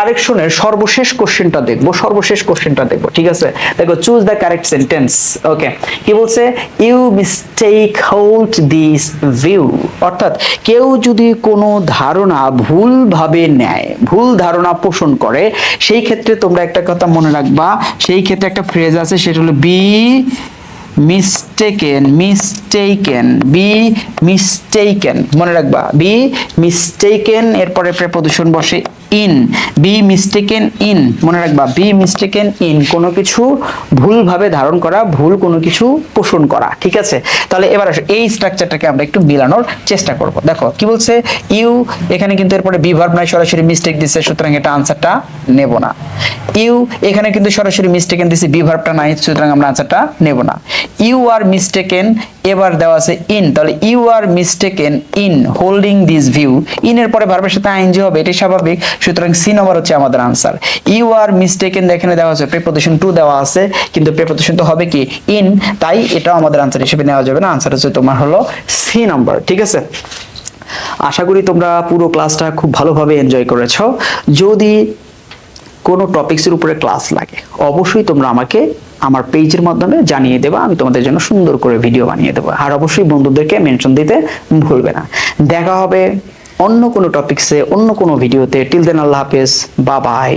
কারেকশনের সর্বশেষ কোশ্চেনটা দেখব, সর্বশেষ কোশ্চেনটা দেখব, ঠিক আছে? দেখো choose the correct sentence okay কি বলছে? You mistake hold this view অর্থাৎ, কেউ যদি কোনো ধারণা ভুলভাবে নেয়, ভুল ধারণা পোষণ করে, সেই ক্ষেত্রে তোমরা একটা কথা মনে রাখবা, সেই ক্ষেত্রে একটা ফ্রেজ আছে, সেটা হলো be mistaken mistaken be mistaken মনে রাখবা বি মিস্টেকেন এরপরে প্রেপোজিশন বসে ইন বি মিস্টেকেন ইন মনে রাখবা বি মিস্টেকেন ইন কোনো কিছু ভুলভাবে ধারণ করা, ভুল কোনো কিছু পোষণ করা, ঠিক আছে? তাহলে এবার আসো, এই স্ট্রাকচারটাকে আমরা একটু মিলানোর চেষ্টা করব। দেখো, কি বলছে? ইউ এখানে কিন্তু এরপরে বি ভার্ব নয় সরাসরি মিস্টেক দিচ্ছে সুতরাং এটা আনসারটা নেব না। ইউ এখানে কিন্তু সরাসরি মিস্টেকেন দিছে বি ভার্বটা নাই, সুতরাং আমরা আনসারটা নেব না। ইউ আর মিস্টেকেন এবার দেওয়া আছে ইন তাহলে you are mistaken in holding this view in এর পরে ভার্বের সাথে আইনজি হবে, এটাই স্বাভাবিক। সুতরাং সি নম্বর হচ্ছে আমাদের আনসার ইউ আর মিস্টেকেন এখানে দেওয়া আছে প্রেপোজিশন টু দেওয়া আছে, কিন্তু প্রেপোজিশন তো হবে কি? ইন তাই এটাও আমাদের আনসার হিসেবে নেওয়া যাবে না। আনসার হচ্ছে তোমার হলো সি নম্বর ঠিক আছে? আশা করি তোমরা পুরো ক্লাসটা খুব ভালোভাবে এনজয় করেছ। যদি কোনো টপিকসের উপরে ক্লাস লাগে, অবশ্যই তোমরা আমাকে আমার পেজের মাধ্যমে জানিয়ে দেবা, আমি তোমাদের জন্য সুন্দর করে ভিডিও বানিয়ে দেবো। আর অবশ্যই বন্ধুদেরকে মেনশন দিতে ভুলবে না। দেখা হবে অন্য কোনো টপিক্সে অন্য কোনো ভিডিওতে টিল দেন আল্লাহ হাফেজ। বা বাই